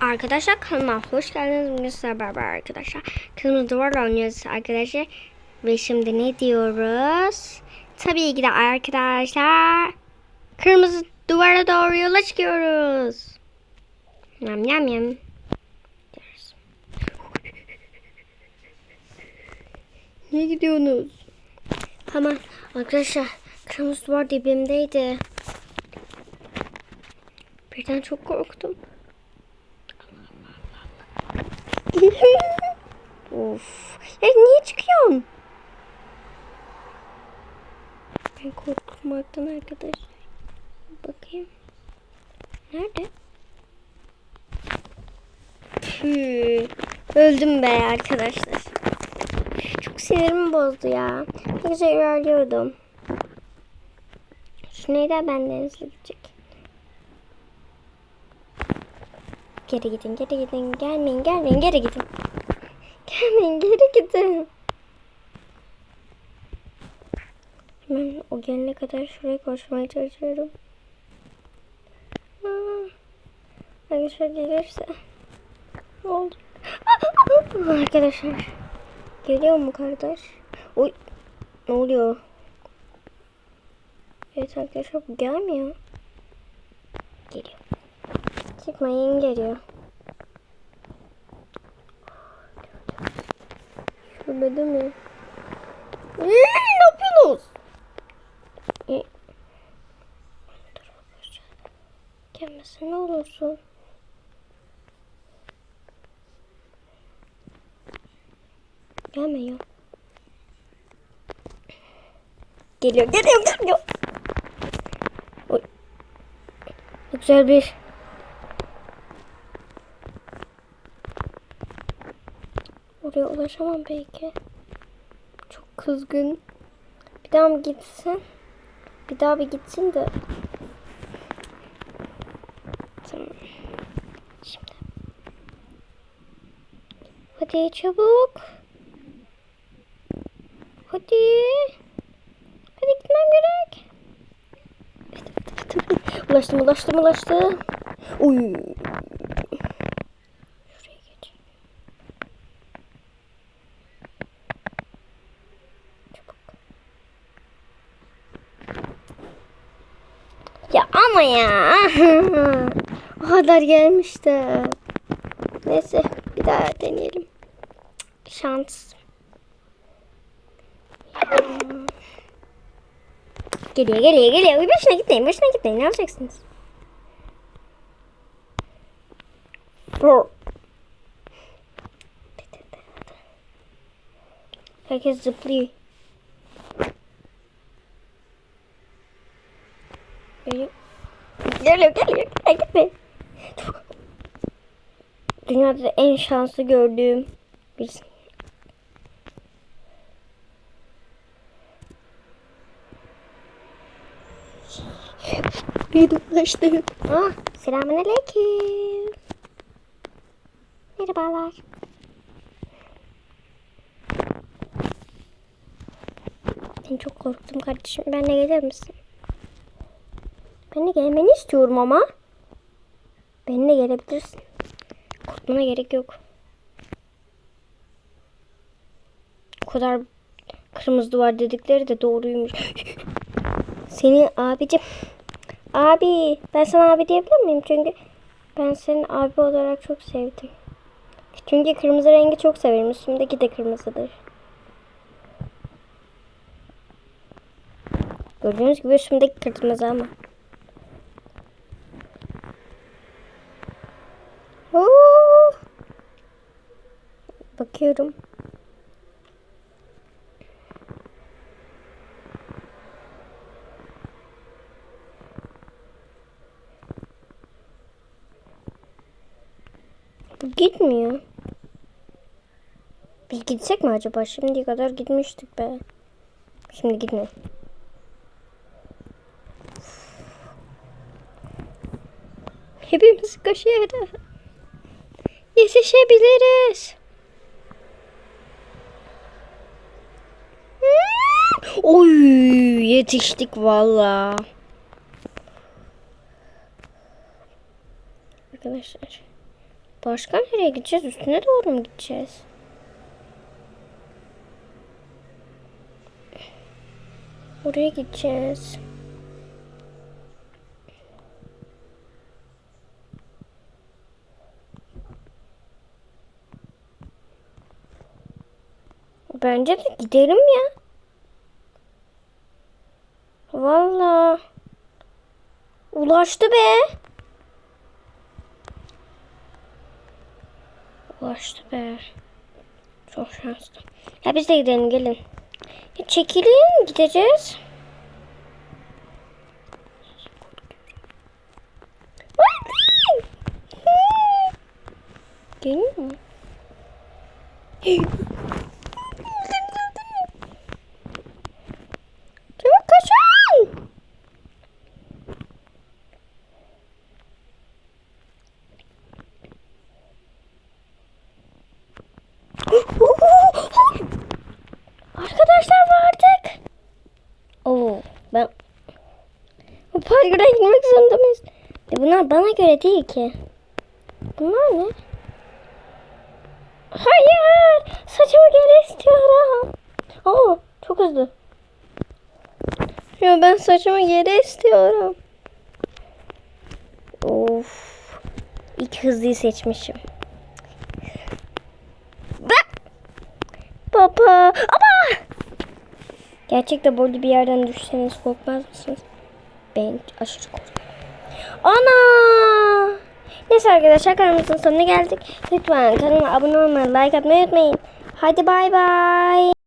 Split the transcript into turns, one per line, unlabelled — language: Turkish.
Arkadaşlar kanalıma hoş geldiniz. Bugün sizlerle beraber arkadaşlar. Kırmızı duvarla oynuyoruz arkadaşlar. Ve şimdi ne diyoruz? Tabii ki de arkadaşlar. Kırmızı duvara doğru yola çıkıyoruz. Yam yam yam. Diyoruz. Niye gidiyorsunuz? Hemen arkadaşlar kırmızı duvar dibimdeydi. Birden çok korktum. Of. Ya niye çıkıyorsun? Ben korkmaktan arkadaşlar. Bakayım. Nerede? Püh. Öldüm be arkadaşlar. Çok sinirimi bozdu ya. Ne güzel ilerliyordum. Şu neydi benden hızlı gidecek. Geri gidin, geri gidin. Gelmeyin, gelmeyin, geri gidin. Gelmeyin, geri gidin. Hemen o gelene kadar şuraya koşmaya çalışıyorum. Arkadaşlar gelirse. Ne oldu? Arkadaşlar. Geliyor mu kardeş? Oy. Ne oluyor? Evet arkadaşlar gelmiyor. Geliyor. Çıkmayın geliyor. Şurada değil mi? Ne yapıyorsunuz? Gelmesin ne olursun. Gelmiyor. Geliyor, geliyor, geliyor. Oy. Güzel bir Oraya ulaşamam belki. Çok kızgın. Bir daha mı gitsin? Bir daha bir gitsin de. Tamam. Şimdi. Hadi çabuk. Hadi. Hadi gitmem gerek. Ulaştım, ulaştım, ulaştım. Uy. Şuraya geç. Çabuk. Ya ama ya. o kadar gelmişti. Neyse bir daha deneyelim. Şans. Geliyor geliyor geliyor. Başına gitmeyin başına gitmeyin. Ne yapacaksınız? Brr. Herkes zıplıyor. Geliyor. Geliyor geliyor. Gitme. Dünyada en şanslı gördüğüm birisi. Bir ulaştım. Ah, selamünaleyküm. Merhabalar. Ben çok korktum kardeşim. Benle gelir misin? Benle gelmeni istiyorum ama. Benimle gelebilirsin. Korkmana gerek yok. O kadar kırmızı duvar dedikleri de doğruymuş. Seni abicim. Abi ben sana abi diyebilir miyim? Çünkü ben seni abi olarak çok sevdim. Çünkü kırmızı rengi çok severim. Üstümdeki de kırmızıdır. Gördüğünüz gibi üstümdeki kırmızı ama. Oo! Bakıyorum. Gitmiyor. Biz gitsek mi acaba? Şimdiye kadar gitmiştik be. Şimdi gitmiyor. Hepimiz koşuyoruz. Yetişebiliriz. Oy yetiştik valla. Arkadaşlar Başka nereye gideceğiz? Üstüne doğru mu gideceğiz? Oraya gideceğiz. Bence de gidelim ya. Vallahi. Ulaştı be. Ulaştı be. Çok şanslı. Ya biz de gidelim gelin. Ya çekilin gideceğiz. Geliyor mu? Çabuk kaçın. Arkadaşlar vardık. Oo, ben bu parkura gitmek zorunda mıyız? E bunlar bana göre değil ki. Bunlar ne? Hayır, saçımı geri istiyorum. Oo, çok hızlı. Ya ben saçımı geri istiyorum. Of. İlk hızlıyı seçmişim. Baba. Ama. Gerçekten böyle bir yerden düşseniz korkmaz mısınız? Ben aşırı korkuyorum. Ana. Neyse arkadaşlar kanalımızın sonuna geldik. Lütfen kanalıma abone olmayı, like atmayı unutmayın. Hadi bay bay.